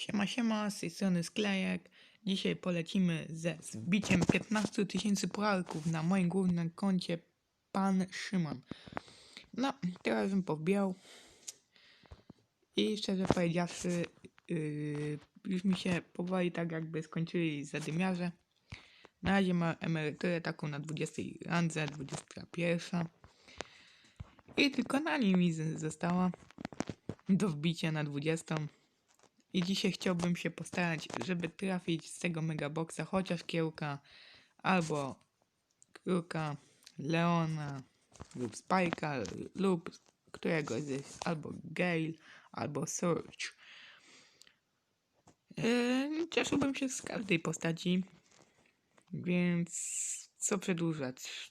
Siema, siema, z tej strony Sklejek. Dzisiaj polecimy ze zbiciem 15 tysięcy polarków na moim głównym koncie Pan Szymon. No, teraz bym powbijał. I szczerze powiedziawszy, yy, już mi się powoli tak jakby skończyli zadymiarze. Na razie ma emeryturę taką na 20 randze, 21. I tylko na nim mi została do wbicia na 20. I dzisiaj chciałbym się postarać, żeby trafić z tego megaboxa chociaż kiełka, albo kruka, leona, lub spajka, lub któregoś z albo Gale, albo Surge. Yy, cieszyłbym się z każdej postaci, więc co przedłużać?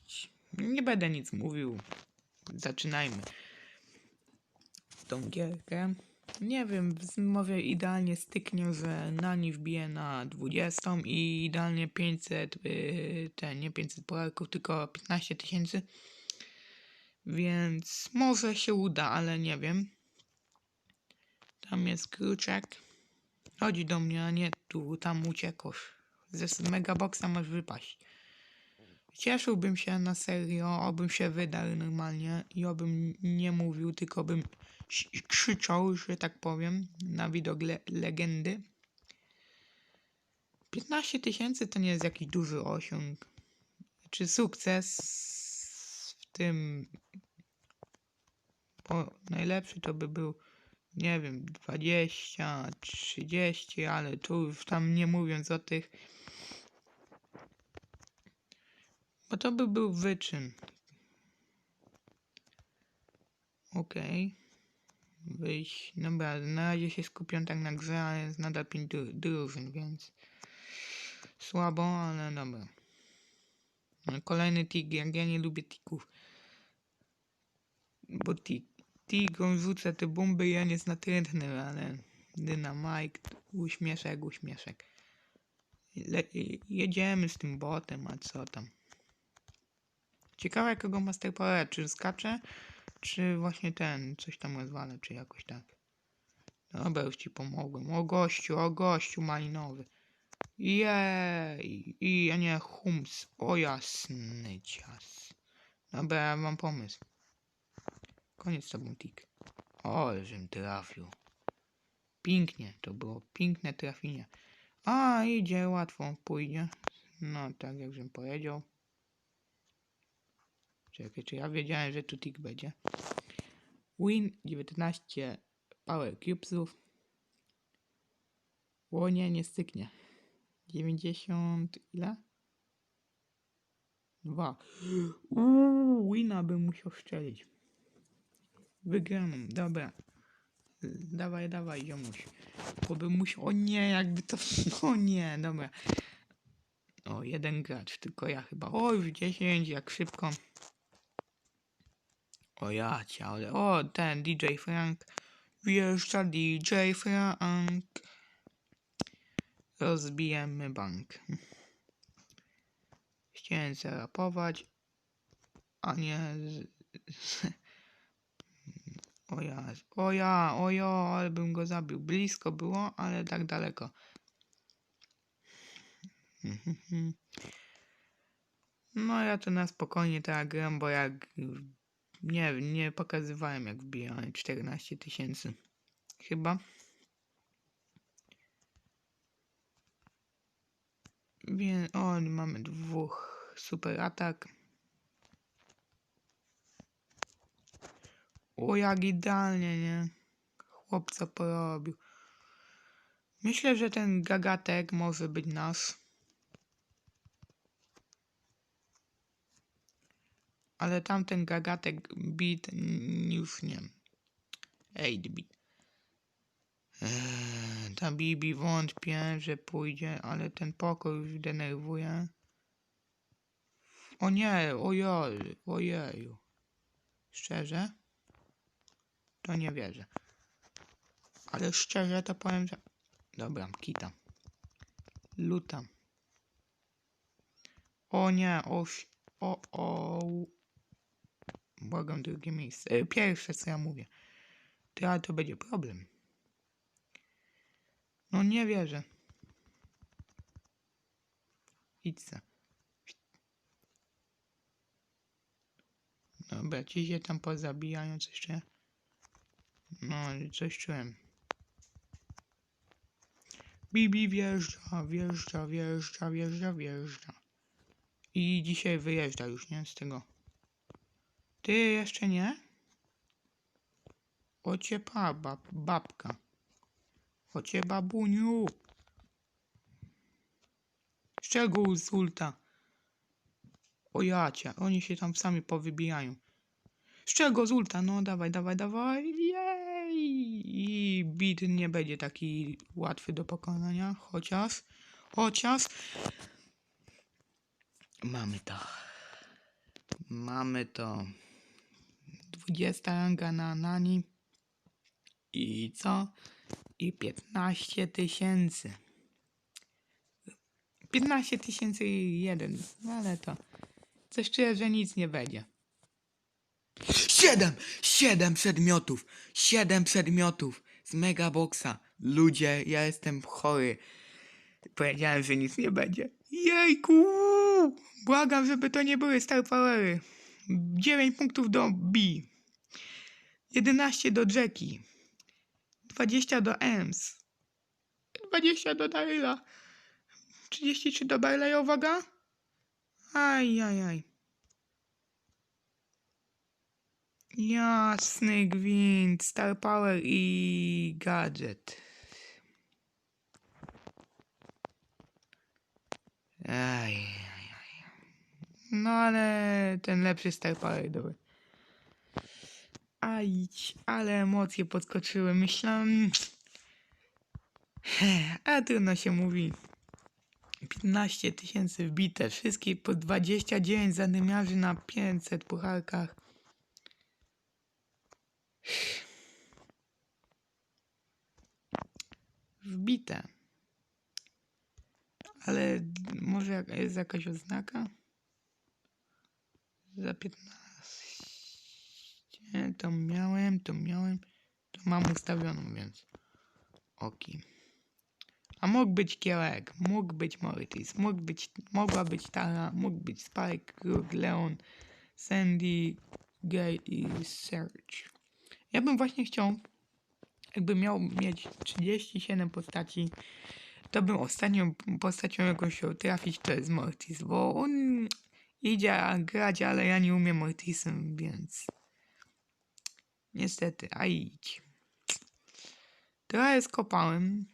Nie będę nic mówił. Zaczynajmy tą gierkę. Nie wiem, w- może idealnie styknie, że na nie wbiję na 20 i idealnie 500, yy, nie 500 polarków, tylko 15 tysięcy. Więc może się uda, ale nie wiem. Tam jest kruczek. Chodź do mnie, a nie tu, tam uciekłeś. Ze megaboxa masz wypaść. Cieszyłbym się na serio, obym się wydarł normalnie i obym nie mówił, tylko bym krzyczał, że tak powiem, na widok le legendy. 15 tysięcy to nie jest jakiś duży osiąg. Czy sukces w tym. Bo najlepszy to by był, nie wiem, 20, 30, ale tu już tam nie mówiąc o tych. Bo to by był wyczyn. Okej. Wyjść. Dobra, na razie się skupiam tak na grze, ale jest nadal 5 dru- drużyn, więc słabo, ale dobra. No, Kolejny tik, jak ja nie lubię tików. Bo tik, tik on rzuca te bomby i on jest natrętny, ale dynamite, uśmieszek, uśmieszek. Le, jedziemy z tym botem, a co tam. Ciekawe jakiego Master czy skacze, czy właśnie ten, coś tam rozwala, czy jakoś tak. Dobra, już ci pomogłem. O gościu, o gościu malinowy. Jej, i a nie hums, o jasny cias. Dobra, ja mam pomysł. Koniec z tobą, Tik. O, żem trafił. Pięknie, to było piękne trafienie. A, idzie, łatwo pójdzie. No, tak jak żem powiedział. Czekaj, czy ja wiedziałem, że tu tik będzie. Win 19 Power Cubesów. O nie, nie styknie. 90 ile? Dwa. Uuu, wina bym musiał szczelić. Wygraną, dobra. Dawaj, dawaj, ziomuś. Bo bym musiał, o nie, jakby to, o nie, dobra. O, jeden gracz, tylko ja chyba. O, już 10, jak szybko. O ja cię, ale o ten DJ Frank. Wjeżdża DJ Frank. Rozbijemy bank. Chciałem zarapować, a nie. O ja, o ja, o ja, ale bym go zabił. Blisko było, ale tak daleko. No ja to na spokojnie tak gram, bo jak nie, nie pokazywałem jak wbijałem 14 tysięcy. Chyba. Więc, o, mamy dwóch super atak. O, jak idealnie, nie? Chłopca porobił. Myślę, że ten gagatek może być nasz. Ale tamten gagatek bit już nie. 8 bit. Eee, ta Bibi wątpię, że pójdzie, ale ten pokój już denerwuje. O nie, ojoj, ojeju. Szczerze? To nie wierzę. Ale szczerze to powiem, że... Dobra, kita. Lutam. O nie, o, ś- o, o. Błagam drugie miejsce. E, pierwsze co ja mówię. Ty, ale to będzie problem. No nie wierzę. Idź se. Dobra, ci się tam pozabijają, coś czuję. No, coś czułem. Bibi wjeżdża, wjeżdża, wjeżdża, wjeżdża, wjeżdża. I dzisiaj wyjeżdża już, nie? Z tego. Ty jeszcze nie? Ocie pa, bab, babka. Ocie babuniu. Z czego z ulta? O oni się tam sami powybijają. Z czego z ulta? No dawaj, dawaj, dawaj. Jej! I bit nie będzie taki łatwy do pokonania, chociaż, chociaż mamy to. Mamy to. 20 ranga na Nani. I co? I 15 tysięcy. 15 tysięcy i jeden, no ale to. Coś czuję, że nic nie będzie. Siedem! Siedem przedmiotów! Siedem przedmiotów z Megaboxa. Ludzie, ja jestem chory. Powiedziałem, że nic nie będzie. Jejku! Błagam, żeby to nie były Star Powery. 9 punktów do B. 11 do Jackie. 20 do Ems. 20 do Daryla. 33 do Barley, uwaga. Aj, aj, aj. Jasny gwint, Star Power i gadżet. Aj, aj, aj. No ale ten lepszy Star Power dobry. Aj, ale emocje podskoczyły. Myślałem... A trudno się mówi. 15 tysięcy wbite, wszystkie po 29 zadymiarzy na 500 pucharkach. Wbite. Ale może jest jakaś oznaka? Za 15. To miałem, to miałem. To mam ustawioną, więc. Oki. A mógł być Kiełek, mógł być Mortis, mógł być, mogła być Tara, mógł być Spike, Krug, Leon, Sandy, Gay i Serge. Ja bym właśnie chciał, jakbym miał mieć 37 postaci, to bym ostatnią postacią jakąś chciał trafić, to jest Mortis, bo on idzie grać, ale ja nie umiem Mortisem, więc niestety, a idź. Trochę skopałem,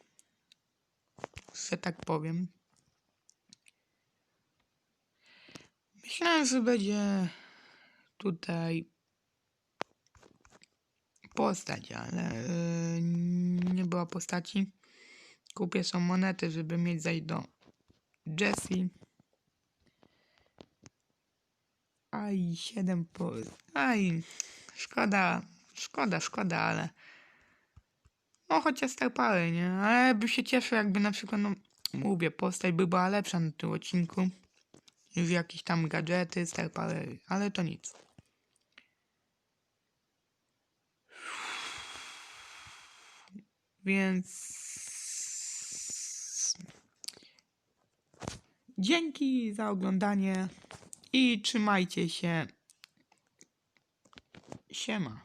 że tak powiem. Myślałem, że będzie tutaj postać, ale yy, nie była postaci. Kupię są monety, żeby mieć zajść do Jessie. Aj, 7 po... Aj, szkoda, szkoda, szkoda, ale... No chociaż Star Power, nie? Ale by się cieszył, jakby na przykład, no mówię, postać by była lepsza na tym odcinku. Już jakieś tam gadżety, Star ale to nic. Więc... Dzięki za oglądanie i trzymajcie się. Siema.